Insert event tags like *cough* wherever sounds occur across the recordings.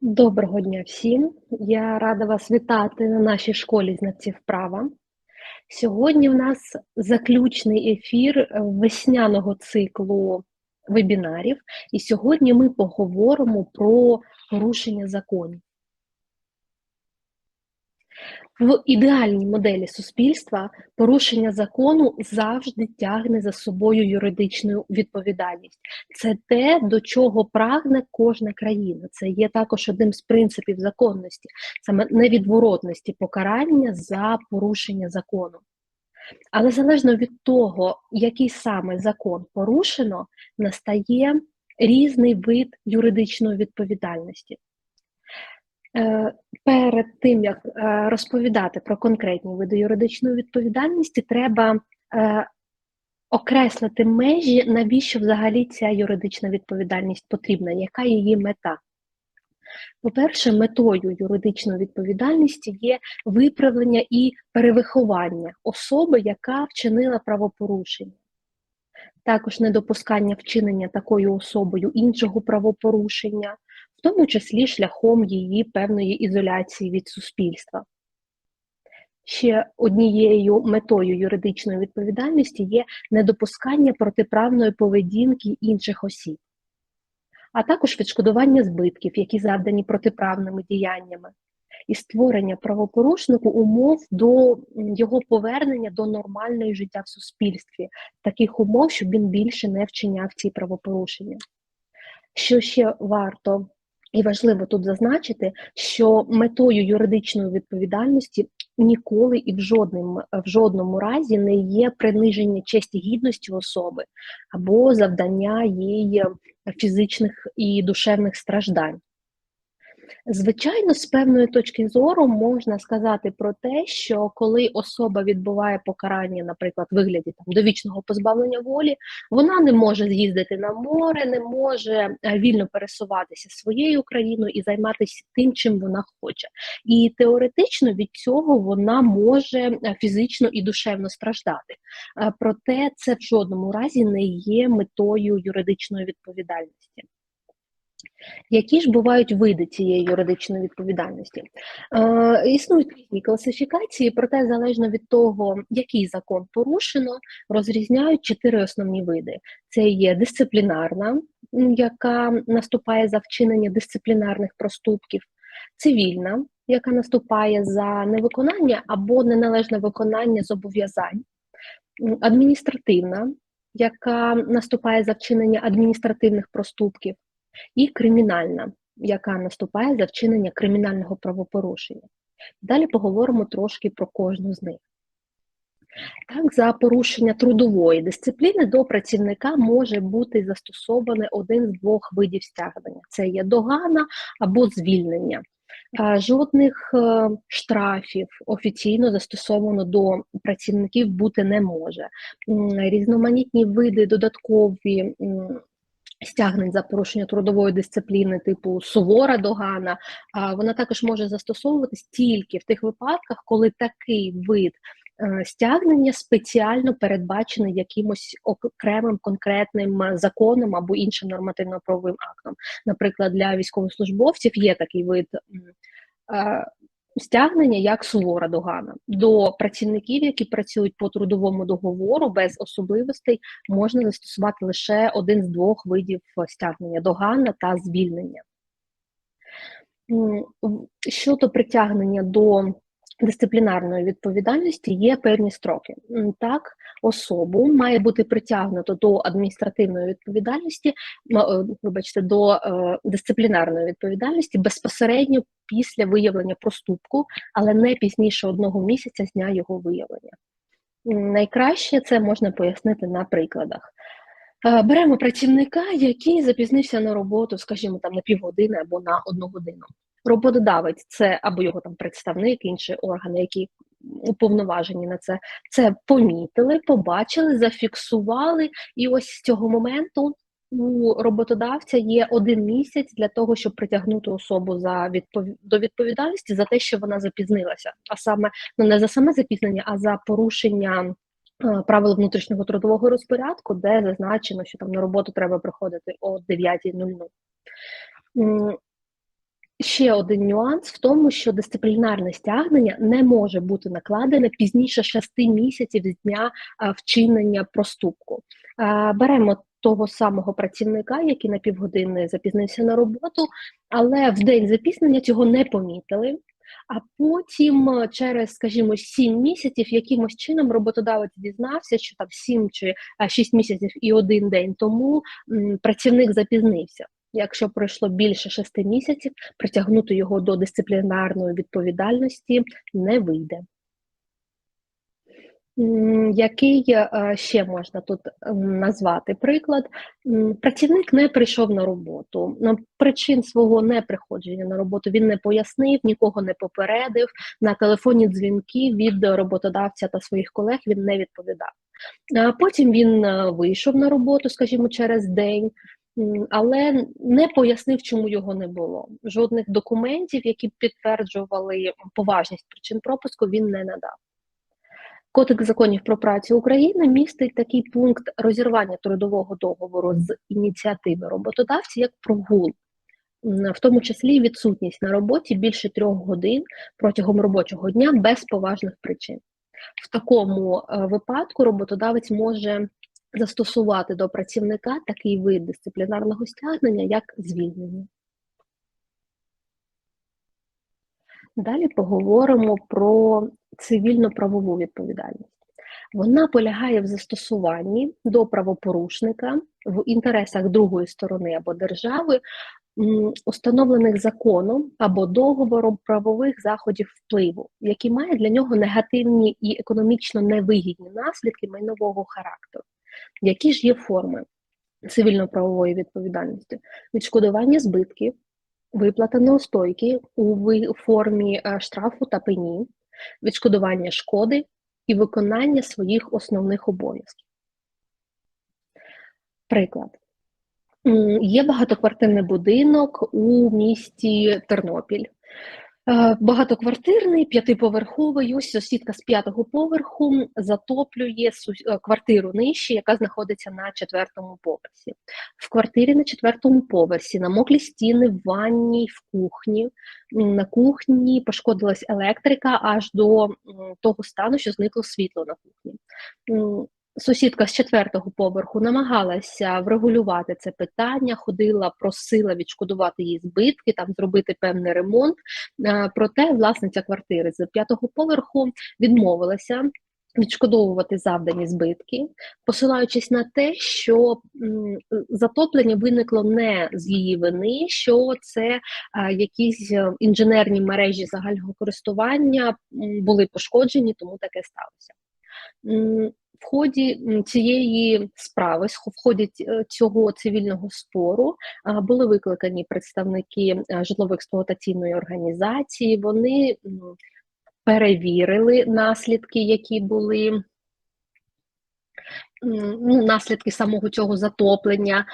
Доброго дня всім! Я рада вас вітати на нашій школі знавців права. Сьогодні в нас заключний ефір весняного циклу вебінарів, і сьогодні ми поговоримо про порушення законів. В ідеальній моделі суспільства порушення закону завжди тягне за собою юридичну відповідальність. Це те, до чого прагне кожна країна. Це є також одним з принципів законності, саме невідворотності покарання за порушення закону. Але залежно від того, який саме закон порушено, настає різний вид юридичної відповідальності. Е, перед тим як е, розповідати про конкретні види юридичної відповідальності, треба е, окреслити межі, навіщо взагалі ця юридична відповідальність потрібна, яка її мета. По-перше, метою юридичної відповідальності є виправлення і перевиховання особи, яка вчинила правопорушення. Також недопускання вчинення такою особою іншого правопорушення, в тому числі шляхом її певної ізоляції від суспільства. Ще однією метою юридичної відповідальності є недопускання протиправної поведінки інших осіб, а також відшкодування збитків, які завдані протиправними діяннями, і створення правопорушнику умов до його повернення до нормальної життя в суспільстві, таких умов, щоб він більше не вчиняв ці правопорушення. Що ще варто і важливо тут зазначити, що метою юридичної відповідальності ніколи і в жодному, в жодному разі не є приниження честі гідності особи або завдання їй фізичних і душевних страждань. Звичайно, з певної точки зору можна сказати про те, що коли особа відбуває покарання, наприклад, в вигляді там довічного позбавлення волі, вона не може з'їздити на море, не може е, вільно пересуватися своєю країною і займатися тим, чим вона хоче. І теоретично від цього вона може е, фізично і душевно страждати. Е, проте це в жодному разі не є метою юридичної відповідальності. Які ж бувають види цієї юридичної відповідальності? Е, Існують різні класифікації, проте залежно від того, який закон порушено, розрізняють чотири основні види: це є дисциплінарна, яка наступає за вчинення дисциплінарних проступків, цивільна, яка наступає за невиконання або неналежне виконання зобов'язань, адміністративна, яка наступає за вчинення адміністративних проступків і кримінальна, яка наступає за вчинення кримінального правопорушення. Далі поговоримо трошки про кожну з них. Так, за порушення трудової дисципліни до працівника може бути застосований один з двох видів стягнення: це є догана або звільнення. Жодних е, штрафів офіційно застосовано до працівників бути не може. Різноманітні види додаткові стягнень за порушення трудової дисципліни, типу сувора догана, вона також може застосовуватись тільки в тих випадках, коли такий вид е, стягнення спеціально передбачений якимось окремим конкретним законом або іншим нормативно-правовим актом. Наприклад, для військовослужбовців є такий вид е, стягнення як сувора догана до працівників, які працюють по трудовому договору без особливостей, можна застосувати лише один з двох видів стягнення догана та звільнення. Щодо притягнення до дисциплінарної відповідальності є певні строки. Так, особу має бути притягнуто до адміністративної відповідальності, е, вибачте, до е, дисциплінарної відповідальності безпосередньо після виявлення проступку, але не пізніше одного місяця з дня його виявлення. Найкраще це можна пояснити на прикладах. Е, беремо працівника, який запізнився на роботу, скажімо, там на півгодини або на одну годину. Роботодавець це або його там представник, інші органи, які уповноважені на це, це помітили, побачили, зафіксували, і ось з цього моменту. У роботодавця є один місяць для того, щоб притягнути особу за відпов... до відповідальності за те, що вона запізнилася, а саме ну не за саме запізнення, а за порушення е, правил внутрішнього трудового розпорядку, де зазначено, що там на роботу треба приходити о 9.00. Ще один нюанс в тому, що дисциплінарне стягнення не може бути накладене пізніше 6 місяців з дня вчинення проступку. Беремо того самого працівника, який на півгодини запізнився на роботу, але в день запізнення цього не помітили. А потім, через, скажімо, 7 місяців, якимось чином роботодавець дізнався, що там 7 чи 6 місяців і один день тому працівник запізнився. Якщо пройшло більше 6 місяців, притягнути його до дисциплінарної відповідальності не вийде. Який е, ще можна тут назвати приклад? Працівник не прийшов на роботу. Причин свого неприходження на роботу він не пояснив, нікого не попередив. На телефонні дзвінки від роботодавця та своїх колег він не відповідав. Потім він е, вийшов на роботу, скажімо, через день. Але не пояснив, чому його не було. Жодних документів, які підтверджували поважність причин пропуску, він не надав. Кодекс законів про працю України містить такий пункт розірвання трудового договору з ініціативи роботодавця як прогул, в тому числі відсутність на роботі більше трьох годин протягом робочого дня без поважних причин. В такому е, випадку роботодавець може застосувати до працівника такий вид дисциплінарного стягнення, як звільнення. Далі поговоримо про цивільно-правову відповідальність. Вона полягає в застосуванні до правопорушника в інтересах другої сторони або держави, установлених законом або договором правових заходів впливу, які мають для нього негативні і економічно невигідні наслідки майнового характеру. Які ж є форми цивільно-правової відповідальності? Відшкодування збитків, виплата неустойки у формі е, штрафу та пені, відшкодування шкоди і виконання своїх основних обов'язків. Приклад. Є багатоквартирний будинок у місті Тернопіль. Е, багатоквартирний, п'ятиповерховий, ось сусідка з п'ятого поверху затоплює е, квартиру нижче, яка знаходиться на четвертому поверсі. В квартирі на четвертому поверсі намоклі стіни в ванні, в кухні. На кухні пошкодилась електрика аж до того стану, що зникло світло на кухні сусідка з четвертого поверху намагалася врегулювати це питання, ходила, просила відшкодувати її збитки, там зробити певний ремонт. Проте власниця квартири з п'ятого поверху відмовилася. Відшкодовувати завдані збитки, посилаючись на те, що затоплення виникло не з її вини, що це якісь е, інженерні мережі загального користування були пошкоджені, тому таке сталося. В ході цієї справи, в ході е, цього цивільного спору, були викликані представники е, житлово-експлуатаційної організації. Вони перевірили наслідки, які були ну, наслідки самого цього затоплення.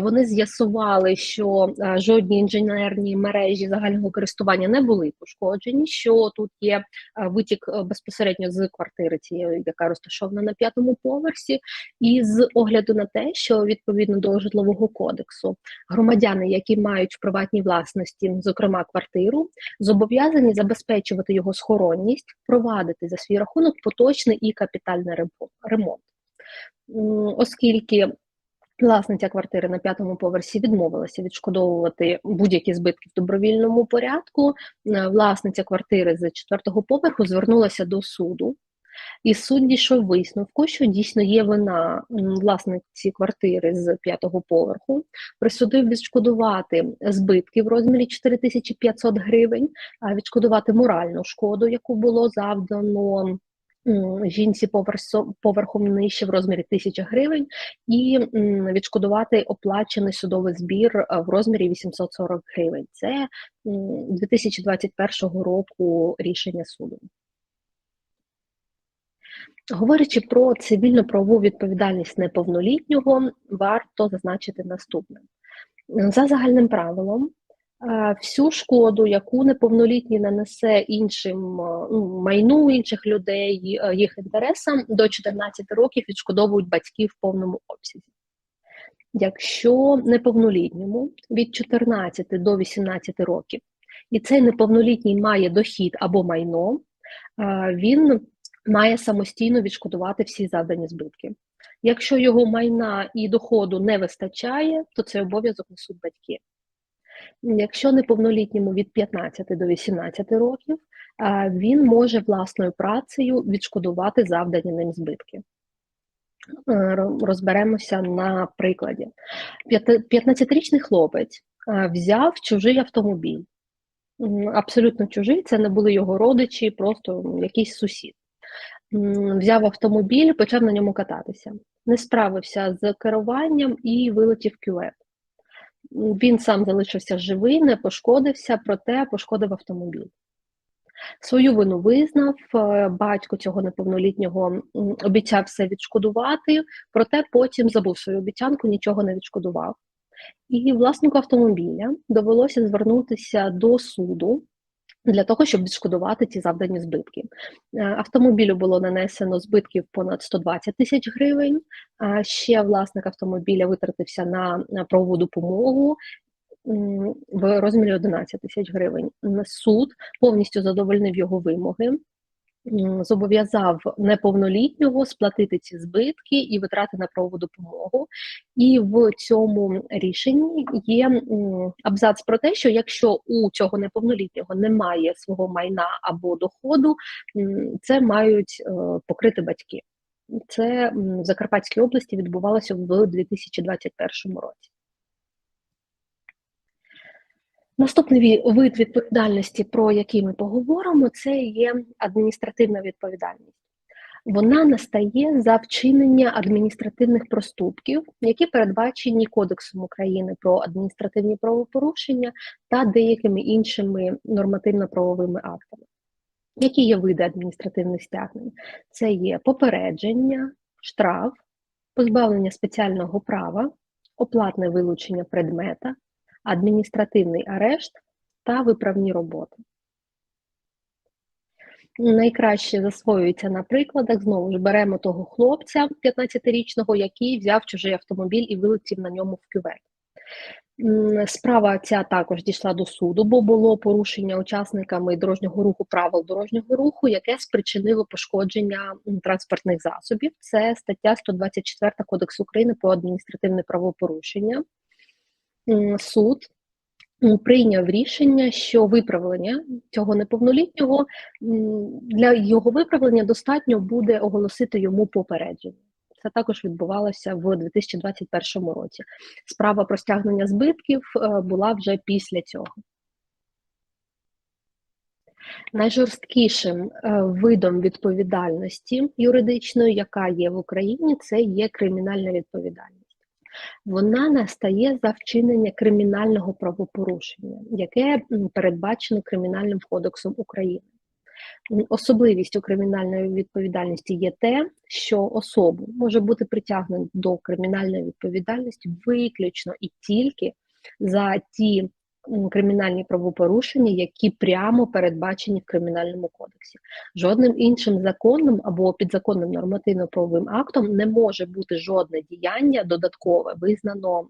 Вони з'ясували, що жодні інженерні мережі загального користування не були пошкоджені. Що тут є витік безпосередньо з квартири цієї, яка розташована на п'ятому поверсі, і з огляду на те, що відповідно до житлового кодексу громадяни, які мають в приватній власності, зокрема квартиру, зобов'язані забезпечувати його схоронність, провадити за свій рахунок поточний і капітальний ремонт оскільки власниця квартири на п'ятому поверсі відмовилася відшкодовувати будь-які збитки в добровільному порядку, е, власниця квартири з четвертого поверху звернулася до суду. І суд дійшов висновку, що дійсно є вина власниці квартири з п'ятого поверху, присудив відшкодувати збитки в розмірі 4500 гривень, а відшкодувати моральну шкоду, яку було завдано жінці поверхом нижче в розмірі тисячі гривень, і відшкодувати оплачений судовий збір е, в розмірі 840 гривень. Це 2021 року рішення суду. Говорячи про цивільно правову відповідальність неповнолітнього, варто зазначити наступне. За загальним правилом, всю шкоду, яку неповнолітній нанесе іншим ну, майну інших людей, е, їх інтересам, до 14 років відшкодовують батьки в повному обсязі. Якщо неповнолітньому від 14 до 18 років і цей неповнолітній має дохід або майно, він має самостійно відшкодувати всі завдані збитки. Якщо його майна і доходу не вистачає, то цей обов'язок несуть батьки. Якщо неповнолітньому від 15 до 18 років, він може власною працею відшкодувати завдані ним збитки. Е, розберемося на прикладі. 15-річний хлопець взяв чужий автомобіль. Абсолютно чужий, це не були його родичі, просто якийсь сусід. Взяв автомобіль, почав на ньому кататися. Не справився з керуванням і вилетів кювет. Він сам залишився живий, не пошкодився, проте пошкодив автомобіль. Свою вину визнав, е, батько цього неповнолітнього обіцяв все відшкодувати, проте потім забув свою обіцянку, нічого не відшкодував. І власнику автомобіля довелося звернутися до суду для того, щоб відшкодувати ці завдані збитки. Е, автомобілю було нанесено збитків понад 120 тисяч гривень. Ще власник автомобіля витратився на правову допомогу. В розмірі 11 тисяч гривень. Суд повністю задовольнив його вимоги зобов'язав неповнолітнього сплатити ці збитки і витрати на правову допомогу. І в цьому рішенні є абзац про те, що якщо у цього неповнолітнього немає свого майна або доходу, це мають е, покрити батьки. Це в Закарпатській області відбувалося в 2021 році. Наступний вид відповідальності, про який ми поговоримо, це є адміністративна відповідальність. Вона настає за вчинення адміністративних проступків, які передбачені Кодексом України про адміністративні правопорушення та деякими іншими нормативно-правовими актами. Які є види адміністративних стягнень? Це є попередження, штраф, позбавлення спеціального права, оплатне вилучення предмета, адміністративний арешт та виправні роботи. Найкраще засвоюється на прикладах. Знову ж беремо того хлопця 15-річного, який взяв чужий автомобіль і вилетів на ньому в кювет. Справа ця також дійшла до суду, бо було порушення учасниками дорожнього руху правил дорожнього руху, яке спричинило пошкодження транспортних засобів. Це стаття 124 Кодексу України про адміністративне правопорушення суд прийняв рішення, що виправлення цього неповнолітнього для його виправлення достатньо буде оголосити йому попередження. Це також відбувалося в 2021 році. Справа про стягнення збитків е, була вже після цього. Найжорсткішим е, видом відповідальності юридичної, яка є в Україні, це є кримінальна відповідальність вона настає за вчинення кримінального правопорушення, яке передбачено Кримінальним кодексом України. Особливістю кримінальної відповідальності є те, що особу може бути притягнено до кримінальної відповідальності виключно і тільки за ті кримінальні правопорушення, які прямо передбачені в кримінальному кодексі. Жодним іншим законом або підзаконним нормативно-правовим актом не може бути жодне діяння додаткове визнано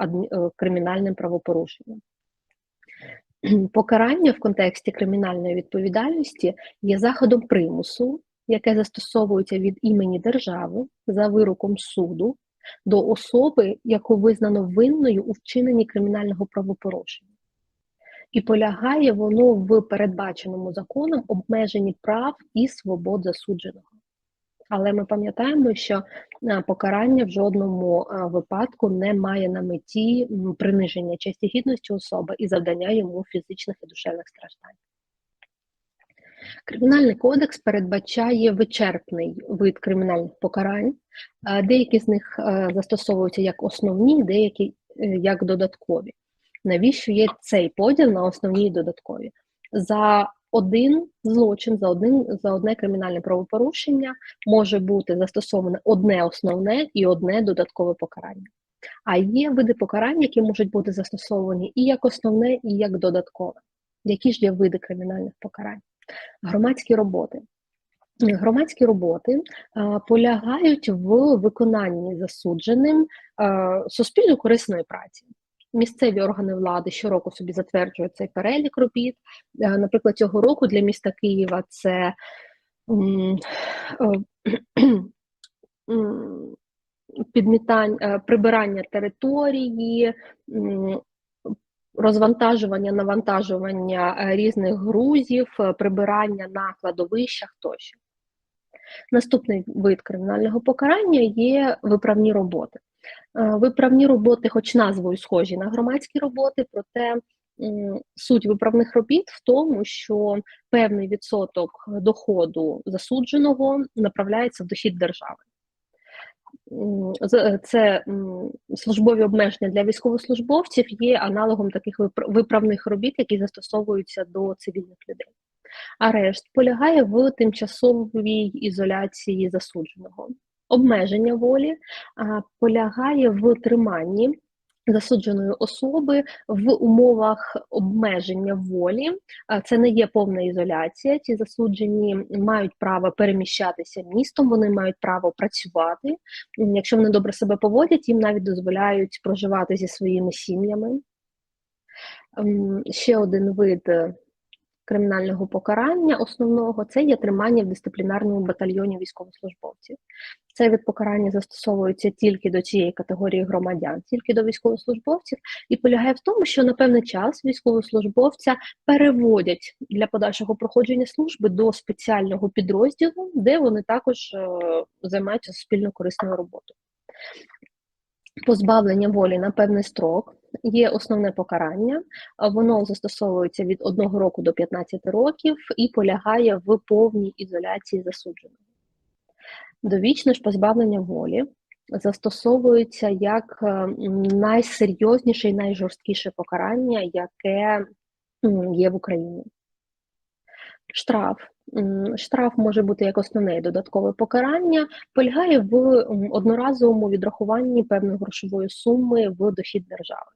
е, кримінальним правопорушенням. Покарання в контексті кримінальної відповідальності є заходом примусу, яке застосовується від імені держави за вироком суду до особи, яку визнано винною у вчиненні кримінального правопорушення. І полягає воно в передбаченому законом обмеженні прав і свобод засудженого. Але ми пам'ятаємо, що е, покарання в жодному е, випадку не має на меті приниження честі гідності особи і завдання йому фізичних і душевних страждань. Кримінальний кодекс передбачає вичерпний вид кримінальних покарань, деякі з них е, застосовуються як основні, деякі е, як додаткові. Навіщо є цей поділ на основні і додаткові? За один злочин, за один, за одне кримінальне правопорушення може бути застосоване одне основне і одне додаткове покарання. А є види покарань, які можуть бути застосовані і як основне, і як додаткове. Які ж є види кримінальних покарань? Громадські роботи. Громадські роботи а, полягають в виконанні засудженим суспільно корисної праці. Місцеві органи влади щороку собі затверджують цей перелік робіт. Е, наприклад, цього року для міста Києва це *clears throat* підмітання, прибирання території, розвантажування, навантажування е, різних грузів, е, прибирання на кладовищах тощо. Наступний вид кримінального покарання є виправні роботи. Е, виправні роботи, хоч назвою схожі на громадські роботи, проте суть виправних робіт в тому, що певний відсоток доходу засудженого направляється в дохід держави. Це службові обмеження для військовослужбовців є аналогом таких виправних робіт, які застосовуються до цивільних людей. Арешт полягає в тимчасовій ізоляції засудженого. Обмеження волі полягає в триманні засудженої особи в умовах обмеження волі. Це не є повна ізоляція. Ці засуджені мають право переміщатися містом, вони мають право працювати. Якщо вони добре себе поводять, їм навіть дозволяють проживати зі своїми сім'ями. Ще один вид кримінального покарання основного це є тримання в дисциплінарному батальйоні військовослужбовців. Цей від покарання застосовується тільки до цієї категорії громадян, тільки до військовослужбовців, і полягає в тому, що на певний час військовослужбовця переводять для подальшого проходження служби до спеціального підрозділу, де вони також е, займаються суспільно корисною роботою. Позбавлення волі на певний строк є основне покарання, воно застосовується від 1 року до 15 років і полягає в повній ізоляції засудженого. Довічне ж позбавлення волі застосовується як е, найсерйозніше і найжорсткіше покарання, яке є в Україні. Штраф. Штраф може бути як основне додаткове покарання, полягає в одноразовому відрахуванні певної грошової суми в дохід держави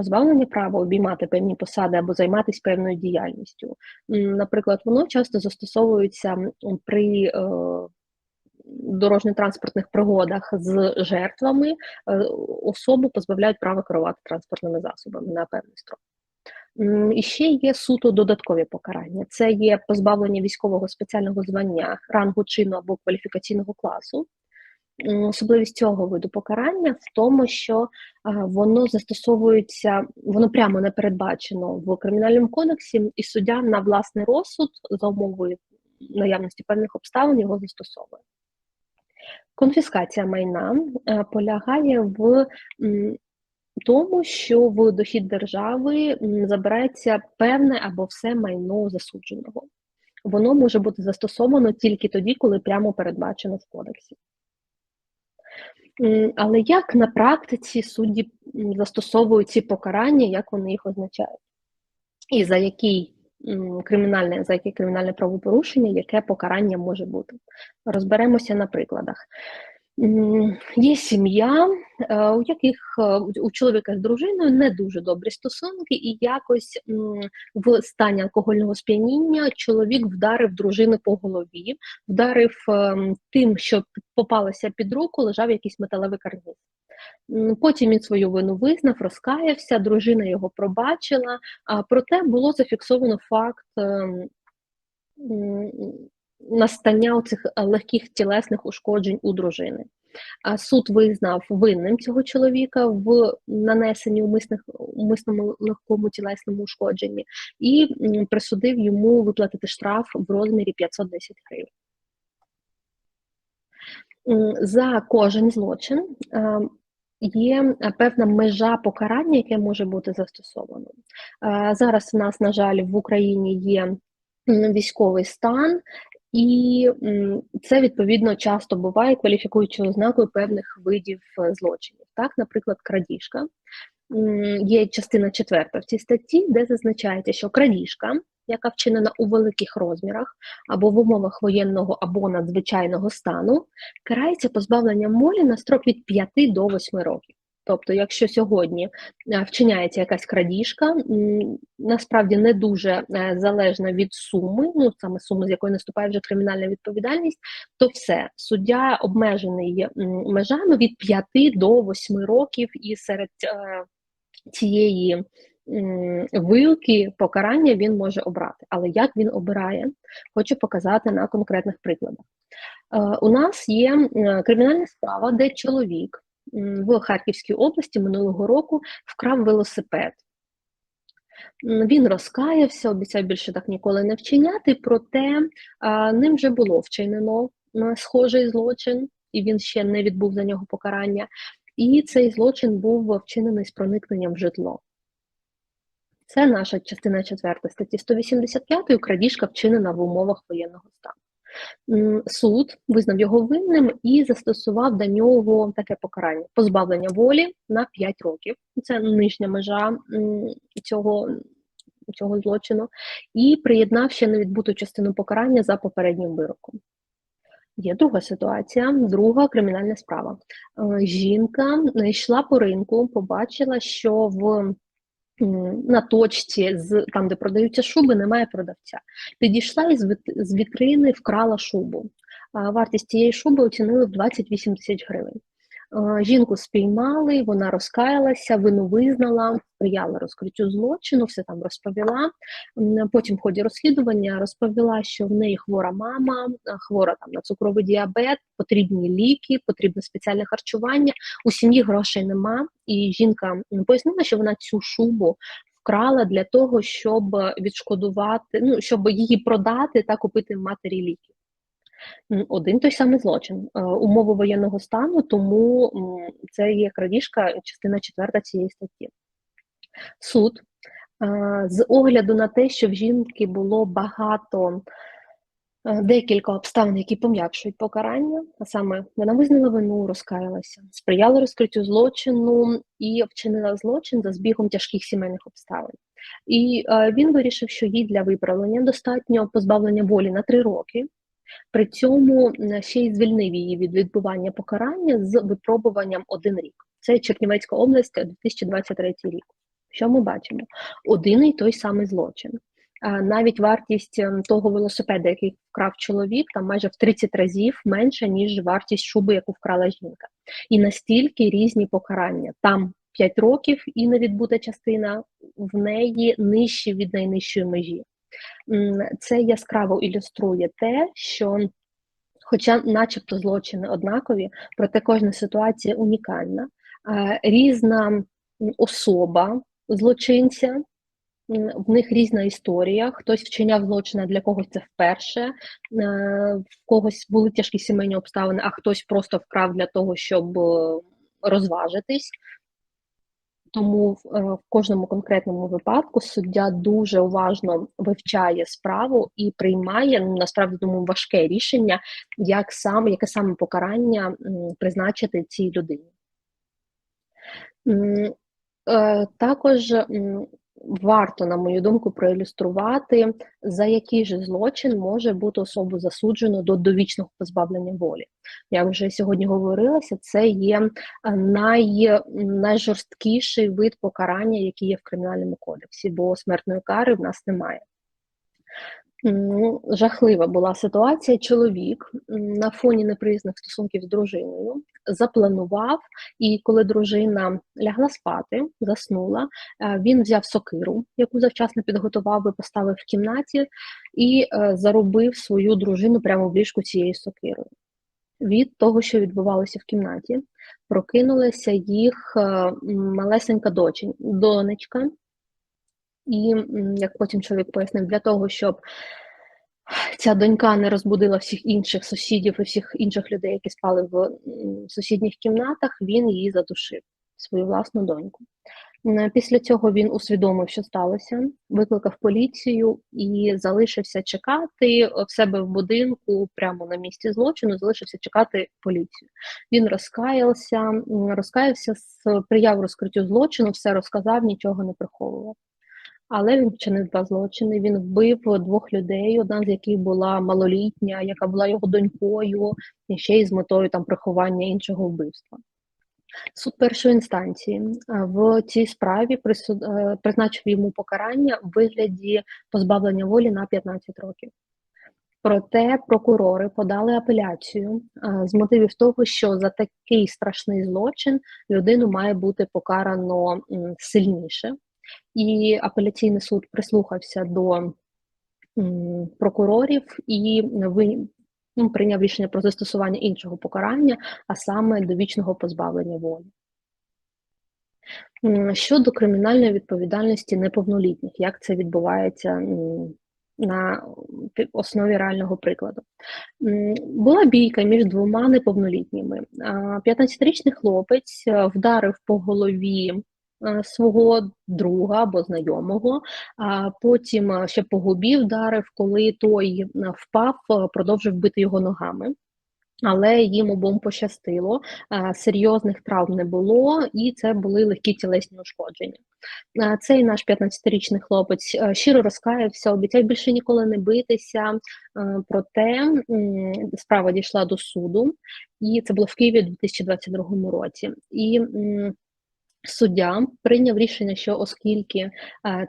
позбавлення права обіймати певні посади або займатися певною діяльністю. Наприклад, воно часто застосовується при е, дорожньо-транспортних пригодах з жертвами, е, особу позбавляють права керувати транспортними засобами на певний строк. І ще є суто додаткові покарання. Це є позбавлення військового спеціального звання, рангу чину або кваліфікаційного класу, Особливість цього виду покарання в тому, що воно застосовується, воно прямо не передбачено в кримінальному кодексі, і суддя на власний розсуд за умовою наявності певних обставин його застосовує. Конфіскація майна полягає в тому, що в дохід держави забирається певне або все майно засудженого. Воно може бути застосовано тільки тоді, коли прямо передбачено в кодексі. Але як на практиці судді застосовують ці покарання, як вони їх означають? І за який кримінальне, за яке кримінальне правопорушення, яке покарання може бути? Розберемося на прикладах. Є сім'я, е, у яких е, у чоловіка з дружиною не дуже добрі стосунки, і якось в стані алкогольного сп'яніння чоловік вдарив дружину по голові, вдарив ем, тим, що попалося під руку, лежав якийсь металевий карниз. Потім він свою вину визнав, розкаявся, дружина його пробачила, проте було зафіксовано факт ем, настання цих е, легких тілесних ушкоджень у дружини. Суд визнав винним цього чоловіка в нанесенні умисних умисному легкому тілесному ушкодженні і присудив йому виплатити штраф в розмірі 510 гривень. За кожен злочин е, є певна межа покарання, яке може бути застосовано. Е, зараз у нас, на жаль, в Україні є військовий стан, і це відповідно часто буває кваліфікуючою ознакою певних видів е, злочинів. Так, наприклад, крадіжка. Є частина четверта в цій статті, де зазначається, що крадіжка, яка вчинена у великих розмірах або в умовах воєнного або надзвичайного стану, карається позбавленням волі на строк від 5 до 8 років. Тобто, якщо сьогодні е, вчиняється якась крадіжка, насправді не дуже е, залежна від суми, ну саме суми, з якої наступає вже кримінальна відповідальність, то все суддя обмежений межами від 5 до 8 років, і серед е, цієї вилки покарання він може обрати. Але як він обирає, хочу показати на конкретних прикладах. У нас є кримінальна справа, де чоловік в Харківській області минулого року вкрав велосипед. Він розкаявся, обіцяв більше так ніколи не вчиняти, проте ним вже було вчинено схожий злочин, і він ще не відбув за нього покарання. І цей злочин був вчинений з проникненням в житло. Це наша частина 4 статті 185 крадіжка вчинена в умовах воєнного стану. Суд визнав його винним і застосував до нього таке покарання позбавлення волі на 5 років. Це нижня межа цього цього злочину, і приєднав ще невідбуту частину покарання за попереднім вироком. Є друга ситуація, друга кримінальна справа. Е, жінка йшла по ринку, побачила, що в на точці, з там, де продаються шуби, немає продавця. Підійшла і з вітрини вкрала шубу. Вартість цієї шуби оцінили в 28 тисяч гривень. Жінку спіймали, вона розкаялася, вину визнала, сприяла розкриттю злочину, все там розповіла. Потім, в ході розслідування, розповіла, що в неї хвора мама, хвора там на цукровий діабет, потрібні ліки, потрібне спеціальне харчування. У сім'ї грошей нема, і жінка пояснила, що вона цю шубу. Вкрала для того, щоб відшкодувати, ну щоб її продати та купити матері ліки. Один той самий злочин, е, умови воєнного стану, тому це є крадіжка, частина четверта цієї статті. Суд е, з огляду на те, що в жінки було багато е, декілька обставин, які пом'якшують покарання, а саме вона визнала вину, розкаялася, сприяла розкриттю злочину і вчинила злочин за збігом тяжких сімейних обставин. І він вирішив, що їй для виправлення достатньо позбавлення волі на три роки. При цьому ще й звільнив її від відбування покарання з випробуванням один рік. Це Чернівецька область, 2023 рік. Що ми бачимо? Один і той самий злочин. Навіть вартість ем, того велосипеда, який вкрав чоловік, там майже в 30 разів менша, ніж вартість шуби, яку вкрала жінка. І настільки різні покарання. Там 5 років і невідбута частина, в неї нижчі від найнижчої межі. Це яскраво ілюструє те, що, хоча, начебто, злочини однакові, проте кожна ситуація унікальна, різна особа злочинця. В них різна історія, хтось вчиняв злочина для когось це вперше, в когось були тяжкі сімейні обставини, а хтось просто вкрав для того, щоб е, розважитись. Тому в, е, в кожному конкретному випадку суддя дуже уважно вивчає справу і приймає ну, насправді думаю, важке рішення, як саме яке саме покарання призначити цій людині. Е, також варто, на мою думку, проілюструвати, за який же злочин може бути особу засуджено до довічного позбавлення волі. Як вже сьогодні говорилося, це є е, най, найжорсткіший вид покарання, який є в кримінальному кодексі, бо смертної кари в нас немає. Ну, жахлива була ситуація. Чоловік на фоні неприязних стосунків з дружиною запланував, і коли дружина лягла спати, заснула, е, він взяв сокиру, яку завчасно підготував і поставив в кімнаті, і е, заробив свою дружину прямо в ліжку цією сокирою. Від того, що відбувалося в кімнаті, прокинулася їх е, малесенька донечка. І як потім чоловік пояснив, для того, щоб ця донька не розбудила всіх інших сусідів і всіх інших людей, які спали в сусідніх кімнатах, він її задушив, свою власну доньку. Після цього він усвідомив, що сталося, викликав поліцію і залишився чекати в себе в будинку, прямо на місці злочину, залишився чекати поліцію. Він розкаявся, розкаявся, сприяв розкриттю злочину, все розказав, нічого не приховував. Але він вчинив два злочини. Він вбив двох людей, одна з яких була малолітня, яка була його донькою, і ще й з метою там приховання іншого вбивства. Суд першої інстанції в цій справі е, призначив йому покарання в вигляді позбавлення волі на 15 років. Проте прокурори подали апеляцію з мотивів того, що за такий страшний злочин людину має бути покарано сильніше, і апеляційний суд прислухався до прокурорів і ну, прийняв рішення про застосування іншого покарання, а саме довічного позбавлення волі. Щодо кримінальної відповідальності неповнолітніх, як це відбувається на основі реального прикладу. Була бійка між двома неповнолітніми. 15-річний хлопець е, вдарив по голові свого друга або знайомого, а потім е, ще по губі вдарив, коли той впав, продовжив бити його ногами але їм обом пощастило, серйозних травм не було, і це були легкі тілесні ушкодження. Цей наш 15-річний хлопець е, щиро розкаявся, обіцяв більше ніколи не битися. Е, проте справа дійшла до суду, і це було в Києві у 2022 році. І Суддя прийняв рішення, що оскільки е,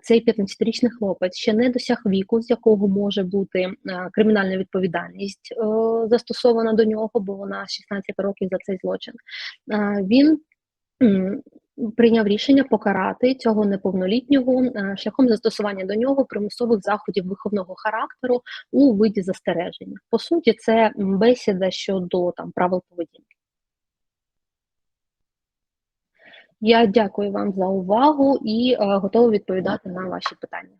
цей 15-річний хлопець ще не досяг віку, з якого може бути е, кримінальна відповідальність е, застосована до нього, бо вона 16 років за цей злочин, він прийняв рішення покарати цього неповнолітнього шляхом застосування до нього примусових заходів виховного характеру у виді застереження. По суті, це бесіда щодо там правил поведінки. Я дякую вам за увагу і е, готова відповідати на ваші питання.